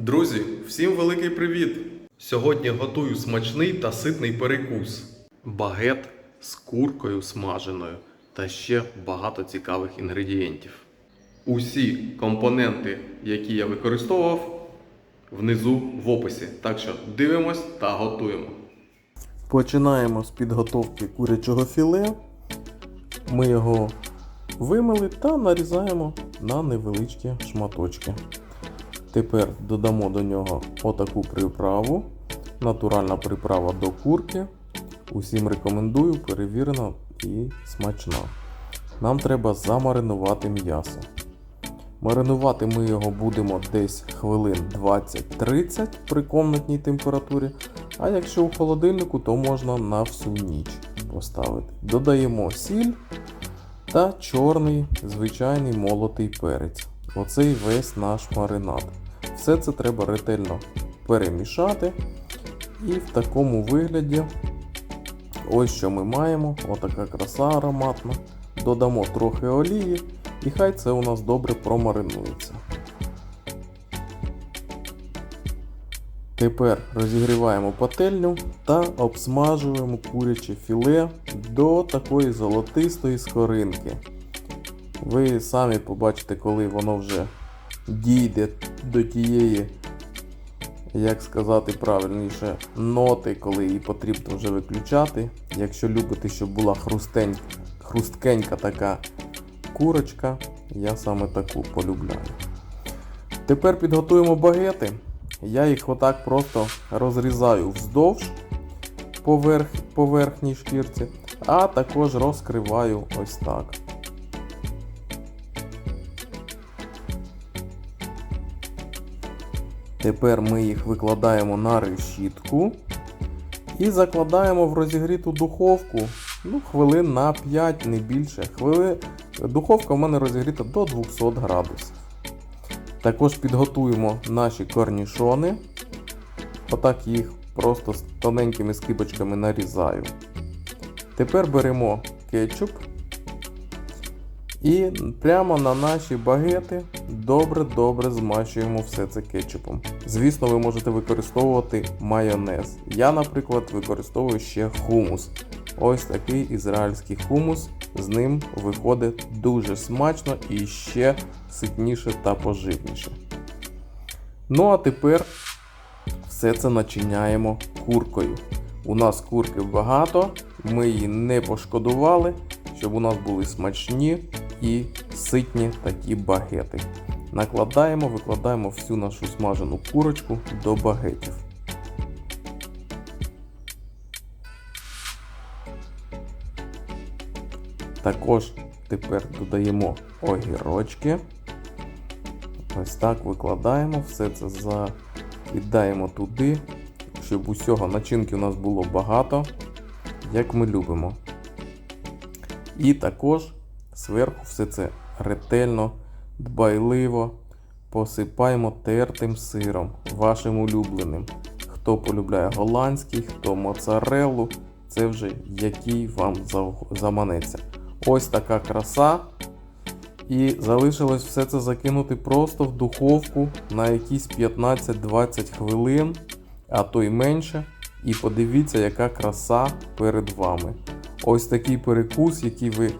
Друзі, всім великий привіт! Сьогодні готую смачний та ситний перекус. Багет з куркою смаженою та ще багато цікавих інгредієнтів. Усі компоненти, які я використовував, внизу в описі. Так що дивимось та готуємо. Починаємо з підготовки курячого філе. Ми його вимили та нарізаємо на невеличкі шматочки. Тепер додамо до нього отаку приправу. Натуральна приправа до курки. Усім рекомендую, перевірена і смачна. Нам треба замаринувати м'ясо. Маринувати ми його будемо десь хвилин 20-30 при комнатній температурі. А якщо у холодильнику, то можна на всю ніч поставити. Додаємо сіль та чорний звичайний молотий перець. Оцей весь наш маринад. Все це треба ретельно перемішати. І в такому вигляді, ось що ми маємо, отака краса ароматна. Додамо трохи олії, і хай це у нас добре промаринується. Тепер розігріваємо пательню та обсмажуємо куряче філе до такої золотистої скоринки. Ви самі побачите, коли воно вже дійде до тієї, як сказати правильніше, ноти, коли її потрібно вже виключати. Якщо любите, щоб була хрустень, хрусткенька така курочка, я саме таку полюбляю. Тепер підготуємо багети. Я їх отак просто розрізаю вздовж поверх, по верхній шкірці, а також розкриваю ось так. Тепер ми їх викладаємо на решітку і закладаємо в розігріту духовку ну, хвилин на 5, не більше. Хвили... Духовка в мене розігріта до 200 градусів. Також підготуємо наші корнішони. Отак їх просто з тоненькими скибочками нарізаю. Тепер беремо кетчуп і прямо на наші багети добре-добре змащуємо все це кетчупом. Звісно, ви можете використовувати майонез. Я, наприклад, використовую ще хумус. Ось такий ізраїльський хумус. З ним виходить дуже смачно і ще ситніше та поживніше. Ну а тепер все це начиняємо куркою. У нас курки багато, ми її не пошкодували, щоб у нас були смачні і ситні такі багети. Накладаємо, викладаємо всю нашу смажену курочку до багетів. Також тепер додаємо огірочки. Ось так викладаємо, все це закидаємо туди, щоб усього начинки у нас було багато, як ми любимо. І також зверху все це ретельно, дбайливо посипаємо тертим сиром, вашим улюбленим. Хто полюбляє голландський, хто моцареллу, це вже який вам заманеться. Ось така краса. І залишилось все це закинути просто в духовку на якісь 15-20 хвилин, а то й менше. І подивіться, яка краса перед вами. Ось такий перекус, який ви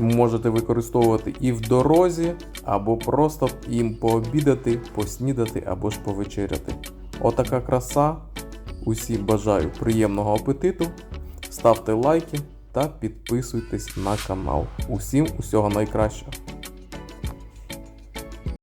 можете використовувати і в дорозі, або просто їм пообідати, поснідати або ж повечеряти. Отака краса. Усім бажаю приємного апетиту. Ставте лайки та підписуйтесь на канал. Усім усього найкращого.